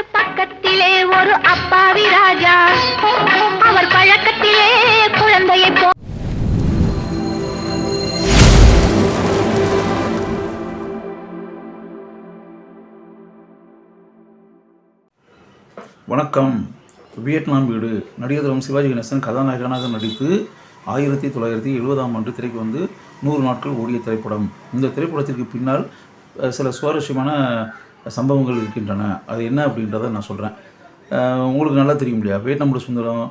வீட்டு பக்கத்திலே ஒரு அப்பாவி ராஜா. அவர் பழக்கத்திலே குழந்தையை போ வணக்கம். வியட்நாம் வீடு. நடிகர் சிவாஜி கணேசன் கதாநாயகனாக நடித்து ஆயிரத்தி தொள்ளாயிரத்தி எழுபதாம் ஆண்டு திரைக்கு வந்து நூறு நாட்கள் ஓடிய திரைப்படம். இந்த திரைப்படத்திற்கு பின்னால் சில சுவாரஸ்யமான சம்பவங்கள் இருக்கின்றன. அது என்ன அப்படின்றத நான் சொல்கிறேன் உங்களுக்கு நல்லா தெரியும் இல்லையா? வேட்டம்புடு சுந்தரம்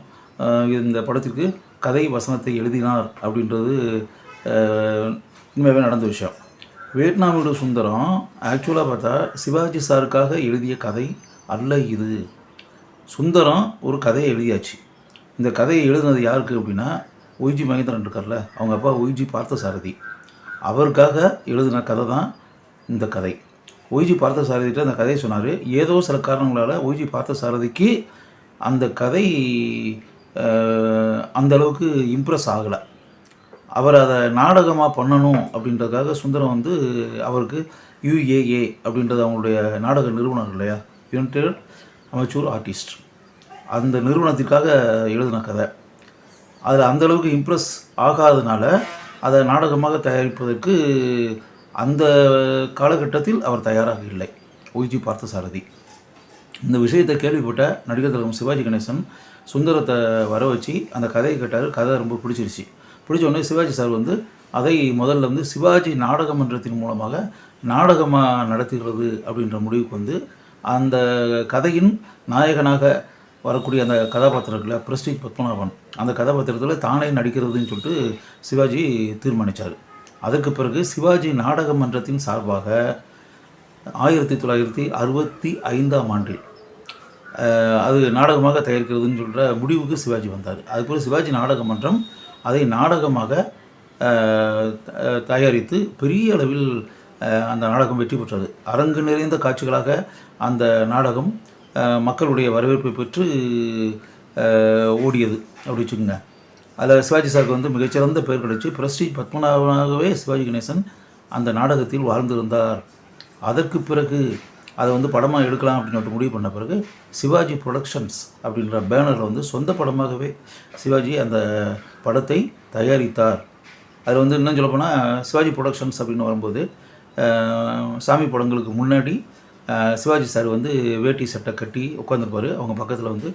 இந்த படத்திற்கு கதை வசனத்தை எழுதினார் அப்படின்றது உண்மையாகவே நடந்த விஷயம். வியட்நாமோட சுந்தரம் ஆக்சுவலாக பார்த்தா சிவாஜி சாருக்காக எழுதிய கதை அல்ல இது. சுந்தரம் ஒரு கதையை எழுதியாச்சு. இந்த கதையை எழுதுனது யாருக்கு அப்படின்னா ஒய்ஜி மகேந்திரன் இருக்கார்ல அவங்க அப்பா ஒய்ஜி பார்த்தசாரதி. அவருக்காக எழுதின கதை தான் இந்த கதை. ஒய்ஜி பார்த்தசாரதிகிட்ட அந்த கதையை சொன்னார். ஏதோ சில காரணங்களால் ஒய்ஜி பார்த்தசாரதிக்கு அந்த கதை அந்த அளவுக்கு இம்ப்ரெஸ் ஆகலை. அவர் அதை நாடகமாக பண்ணணும் அப்படின்றதுக்காக சுந்தரம் வந்து அவருக்கு யுஏஏ அப்படின்றது அவங்களுடைய நாடக நிறுவனம் இல்லையா? யுனைடெட் அமைச்சூர் ஆர்டிஸ்ட் அந்த நிறுவனத்திற்காக எழுதின கதை. அதில் அந்தளவுக்கு இம்ப்ரெஸ் ஆகாதனால அதை நாடகமாக தயாரிப்பதற்கு அந்த காலகட்டத்தில் அவர் தயாராக இல்லை. ஒய்ஜி பார்த்தசாரதி. இந்த விஷயத்தை கேள்விப்பட்ட நடிகர் தலைவர் சிவாஜி கணேசன் சுந்தரத்தை வர வச்சு அந்த கதையை கேட்டார். கதை ரொம்ப பிடிச்சிருச்சு. பிடிச்ச உடனே சிவாஜி சார் வந்து அதை முதல்ல வந்து சிவாஜி நாடக மன்றத்தின் மூலமாக நாடகமாக நடத்துகிறது அப்படின்ற முடிவுக்கு வந்து அந்த கதையின் நாயகனாக வரக்கூடிய அந்த கதாபாத்திரத்தில் இருக்குல்ல பிரஸ்டீஜ் பத்மநாபன். அந்த கதாபாத்திரத்தில் தானே நடிக்கிறதுன்னு சொல்லிட்டு சிவாஜி தீர்மானித்தார் அதற்கு பிறகு சிவாஜி நாடக மன்றத்தின் சார்பாக ஆயிரத்தி தொள்ளாயிரத்தி அறுபத்தி ஐந்தாம் ஆண்டில் அது நாடகமாக தயாரிக்கிறதுன்னு சொல்கிற முடிவுக்கு சிவாஜி வந்தார். அதுக்கப்புறம் சிவாஜி நாடக மன்றம் அதை நாடகமாக தயாரித்து பெரிய அளவில் அந்த நாடகம் வெற்றி பெற்றது. அரங்கு நிறைந்த காட்சிகளாக அந்த நாடகம் மக்களுடைய வரவேற்பை பெற்று ஓடியது அப்படி வச்சுக்கோங்க. அதில் சிவாஜி சாருக்கு வந்து மிகச்சிறந்த பெயர் கிடைச்சி பிரஸ்டீஜ் பத்மநாபனாகவே சிவாஜி கணேசன் அந்த நாடகத்தில் வாழ்ந்திருந்தார். அதற்கு பிறகு அதை வந்து படமாக எடுக்கலாம் அப்படின்னு சொல்லிட்டு முடிவு பண்ண பிறகு சிவாஜி ப்ரொடக்ஷன்ஸ் அப்படின்ற பேனரில் வந்து சொந்த படமாகவே சிவாஜி அந்த படத்தை தயாரித்தார். அதில் வந்து இன்னும் சொல்லப்போனால் சிவாஜி ப்ரொடக்ஷன்ஸ் அப்படின்னு வரும்போது சாமி படங்களுக்கு முன்னாடி சிவாஜி சார் வந்து வேட்டி சட்டை கட்டி உட்காந்துருப்பார் அவங்க பக்கத்தில் வந்து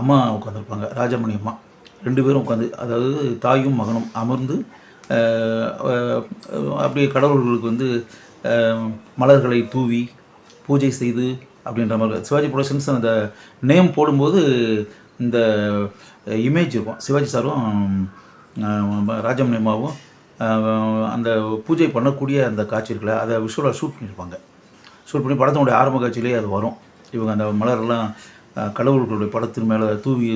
அம்மா உட்காந்துருப்பாங்க ராஜமணி அம்மா. ரெண்டு பேரும் உட்காந்து அதாவது தாயும் மகனும் அமர்ந்து அப்படியே கடவுள்களுக்கு வந்து மலர்களை தூவி பூஜை செய்து அப்படின்ற மாதிரி. சிவாஜி ப்ரொடக்ஷன்ஸ் அந்த நேம் போடும்போது இந்த இமேஜ் இருக்கும். சிவாஜி சாரும் ராஜமனியம்மாவும் அந்த பூஜை பண்ணக்கூடிய அந்த காட்சி இருக்குல்ல அதை விஷுவலாக ஷூட் பண்ணியிருப்பாங்க. ஷூட் பண்ணி படத்தினுடைய ஆரம்ப காட்சியிலே அது வரும். இவங்க அந்த மலரெல்லாம் கடவுள்களுடைய படத்தின் மேலே தூவி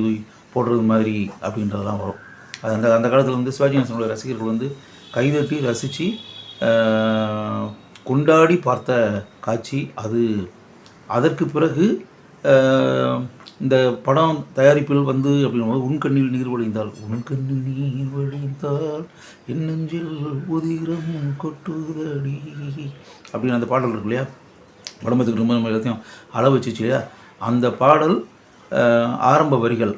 போடுறது மாதிரி அப்படின்றதெல்லாம் வரும். அது அந்த அந்த காலத்தில் வந்து சிவாஜி கணேசனுடைய ரசிகர்கள் வந்து கைதட்டி ரசித்து கொண்டாடி பார்த்த காட்சி அது. அதற்கு பிறகு இந்த படம் தயாரிப்பில் வந்து அப்படிங்கும்போது உன் கண்ணில் நீர் வழிந்தால் உன் கண்ணில் நீர் வழிந்தால் என் நெஞ்சில் உதிரம் கொட்டுதடி அப்படின்னு அந்த பாடல் இருக்கு இல்லையா? உடம்பத்துக்கு ரொம்ப நம்ம எல்லாத்தையும் அள வச்சுச்சு இல்லையா? அந்த பாடல் ஆரம்ப வரிகள்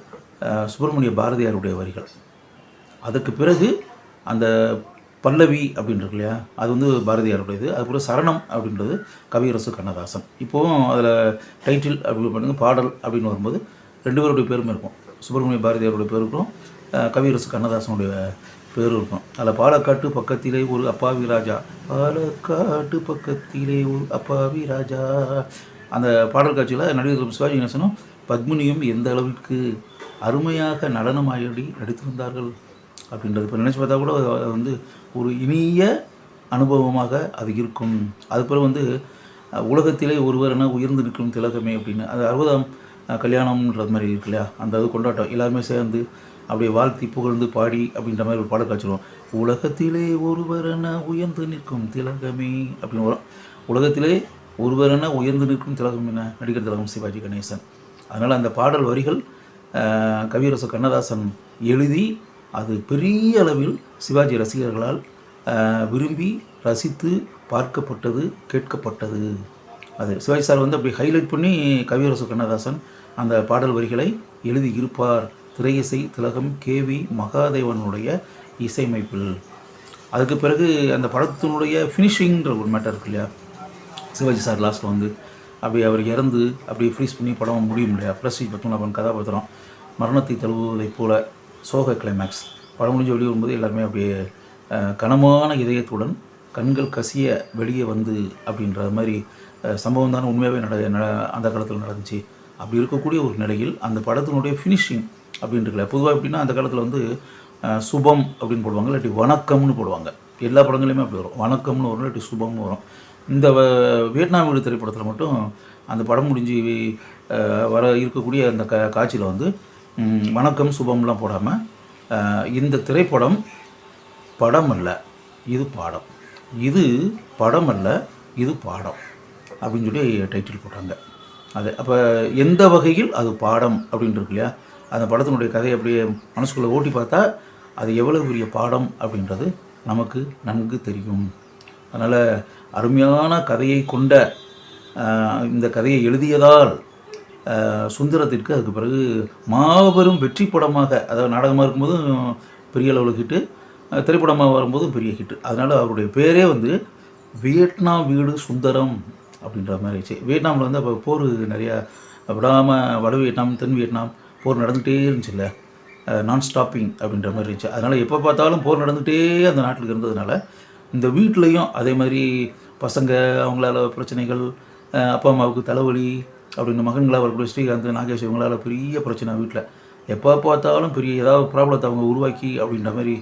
சுப்பிரமணிய பாரதியாருடைய வரிகள். அதுக்கு பிறகு அந்த பல்லவி அப்படின்றது இல்லையா? அது வந்து பாரதியாருடையது. அதுக்கப்புறம் சரணம் அப்படின்றது கவியரசு கண்ணதாசன். இப்போவும் அதில் டைட்டில் அப்படி பண்ணுங்க பாடல் அப்படின்னு வரும்போது ரெண்டு பேருடைய பேருமே இருக்கும். சுப்பிரமணிய பாரதியாருடைய பேர் இருக்கும். கவியரசு கண்ணதாசனுடைய பேரும் இருக்கும். அதில் பாலக்காட்டு பக்கத்திலே ஒரு அப்பாவி ராஜா. பாலக்காட்டு பக்கத்திலே ஒரு அப்பாவி ராஜா. அந்த பாடல் காட்சியில் நடிகர் சிவாஜி கணேசனும் பத்மினியும் எந்த அளவிற்கு அருமையாக நடனமாடி நடித்திருந்தார்கள் அப்படின்றது. இப்போ நினச்சி பார்த்தா கூட அது வந்து ஒரு இனிய அனுபவமாக அது இருக்கும். அதுக்கப்புறம் வந்து உலகத்திலே ஒருவர் என உயர்ந்து நிற்கும் திலகமே அப்படின்னு. அது அறுபதாம் கல்யாணம்ன்றது மாதிரி இருக்கு இல்லையா? அந்த இது கொண்டாட்டம். எல்லாருமே சேர்ந்து அப்படியே வாழ்த்தி புகழ்ந்து பாடி அப்படின்ற மாதிரி ஒரு பாடல் காய்ச்சிடுவோம் உலகத்திலே ஒருவர் என உயர்ந்து நிற்கும் திலகமே அப்படின்னு வரும். உலகத்திலே ஒருவர் என உயர்ந்து நிற்கும் திலகம் என்ன? நடிகர் திலகம் சிவாஜி கணேசன். அதனால் அந்த பாடல் வரிகள் கவியரசு கண்ணதாசன் எழுதி அது பெரிய அளவில் சிவாஜி ரசிகர்களால் விரும்பி ரசித்து பார்க்கப்பட்டது கேட்கப்பட்டது. அது சிவாஜி சார் வந்து அப்படி ஹைலைட் பண்ணி கவியரசு கண்ணதாசன் அந்த பாடல் வரிகளை எழுதி இருப்பார். திரையிசை திலகம் கேவி மகாதேவனுடைய இசையமைப்பில். அதுக்கு பிறகு அந்த படத்தினுடைய ஃபினிஷிங்கிற ஒரு மேட்டர் இருக்கு இல்லையா? சிவாஜி சார் லாஸ்ட்டில் வந்து அப்படி அவர் இறந்து அப்படி ஃப்ரீஸ் பண்ணி படம் முடியும் இல்லையா? பிரஸ்டீஜ் பத்மநாபன் கதாபாத்திரம். மரணத்தை தழுவுவதைப் போல சோக கிளைமேக்ஸ் படம் முடிஞ்சு வெளியே வரும்போது எல்லாருமே அப்படியே கனமான இதயத்துடன் கண்கள் கசிய வெளியே வந்து அப்படின்ற மாதிரி சம்பவம் தானே உண்மையாகவே நட நட அந்த காலத்தில் நடந்துச்சு. அப்படி இருக்கக்கூடிய ஒரு நிலையில் அந்த படத்தினுடைய ஃபினிஷிங் அப்படின்றதுல பொதுவாக எப்படின்னா அந்த காலத்தில் வந்து சுபம் அப்படின்னு போடுவாங்க இல்லாட்டி வணக்கம்னு போடுவாங்க. எல்லா படங்களையுமே அப்படி வரும். வணக்கம்னு வரும் இல்லாட்டி சுபம்னு வரும். இந்த வியட்நாம் வீடு திரைப்படத்தில் மட்டும் அந்த படம் முடிஞ்சு வர இருக்கக்கூடிய அந்த கா காட்சியில் வந்து வணக்கம் சுபம்லாம் போடாமல் இந்த திரைப்படம் படம் அல்ல இது பாடம். இது படம் அல்ல இது பாடம். அப்படின்னு சொல்லி டைட்டில் போட்டாங்க. அது அப்போ எந்த வகையில் அது பாடம் அப்படின்ட்டு இருக்கு இல்லையா? அந்த படத்தினுடைய கதையை அப்படியே மனசுக்குள்ளே ஓட்டி பார்த்தா அது எவ்வளோ பெரிய பாடம் அப்படின்றது நமக்கு நன்கு தெரியும். அதனால் அருமையான கதையை கொண்ட இந்த கதையை எழுதியதால் சுந்தரத்திற்கு அதுக்கு பிறகு மாபெரும் வெற்றி படமாக அதாவது நாடகமாக இருக்கும்போதும் பெரிய அளவில் ஹிட்டு திரைப்படமாக வரும்போதும் பெரிய ஹிட்டு அதனால் அவருடைய பேரே வந்து வியட்நாம் வீடு சுந்தரம் அப்படின்ற மாதிரி ஆச்சு. வியட்நாமில் வந்து அப்போ போர் நிறையா விடாமல் வட வியட்நாம் தென் வியட்நாம் போர் நடந்துகிட்டே இருந்துச்சுல்ல நான் ஸ்டாப்பிங் அப்படின்ற மாதிரி இருந்துச்சு. அதனால் எப்போ பார்த்தாலும் போர் நடந்துகிட்டே அந்த நாட்டில் இருந்ததுனால இந்த வீட்லேயும் அதே மாதிரி பசங்க அவங்களால பிரச்சனைகள் அப்பா அம்மாவுக்கு தலைவலி அப்படின்னு மகன்களாக வரக்கூடிய ஸ்ரீகாந்த் நாகேஷ் இவங்களால் பெரிய பிரச்சனை வீட்டில் எப்போ பார்த்தாலும் பெரிய ஏதாவது ப்ராப்ளத்தை அவங்க உருவாக்கி அப்படின்ற மாதிரி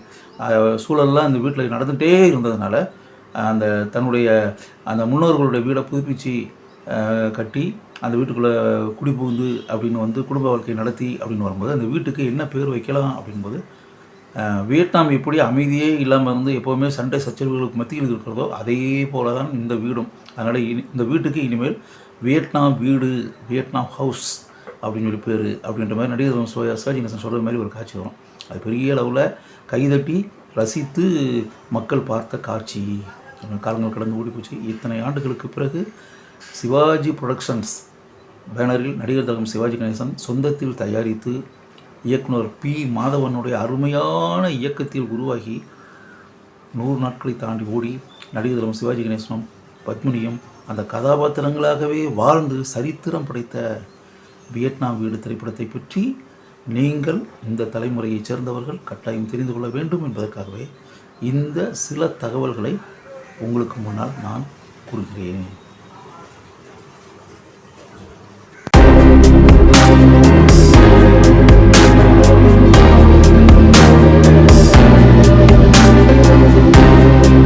சூழல்லாம் அந்த வீட்டில் நடந்துகிட்டே இருந்ததுனால அந்த தன்னுடைய அந்த முன்னோர்களுடைய வீடை புதுப்பிச்சு கட்டி அந்த வீட்டுக்குள்ளே குடி புகுந்து அப்படின்னு வந்து குடும்ப வாழ்க்கை நடத்தி அப்படின்னு வரும்போது அந்த வீட்டுக்கு என்ன பேர் வைக்கலாம் அப்படின்போது வியட்நாம் எப்படி அமைதியே இல்லாமல் இருந்து எப்போவுமே சண்டை சச்சரவுகளுக்கு மத்தியில் இருக்கிறதோ அதே போல தான் இந்த வீடும். அதனால் இனி இந்த வீட்டுக்கு இனிமேல் வியட்நாம் வீடு வியட்நாம் ஹவுஸ் அப்படின்னு சொல்லி பேர். அப்படின்ற மாதிரி நடிகர் சோயா சிவாஜி சொல்கிற மாதிரி ஒரு காட்சி வரும். அது பெரிய அளவில் கைதட்டி ரசித்து மக்கள் பார்த்த காட்சி. காலங்கள் கடந்து ஓடி போச்சு. இத்தனை ஆண்டுகளுக்கு பிறகு சிவாஜி புரொடக்ஷன்ஸ் பேனரில் நடிகர் தகம் சிவாஜி கணேசன் சொந்தத்தில் தயாரித்து இயக்குனர் பி. மாதவனுடைய அருமையான இயக்கத்தில் உருவாகி நூறு நாட்களை தாண்டி ஓடி நடிகர் தலம் சிவாஜி கணேசனும் பத்மினியும் அந்த கதாபாத்திரங்களாகவே வாழ்ந்து சரித்திரம் படைத்த வியட்நாம் வீடு திரைப்படத்தை பற்றி நீங்கள் இந்த தலைமுறையைச் சேர்ந்தவர்கள் கட்டாயம் தெரிந்து கொள்ள வேண்டும் என்பதற்காகவே இந்த சில தகவல்களை உங்களுக்கு முன்னால் நான் கூறுகிறேன்.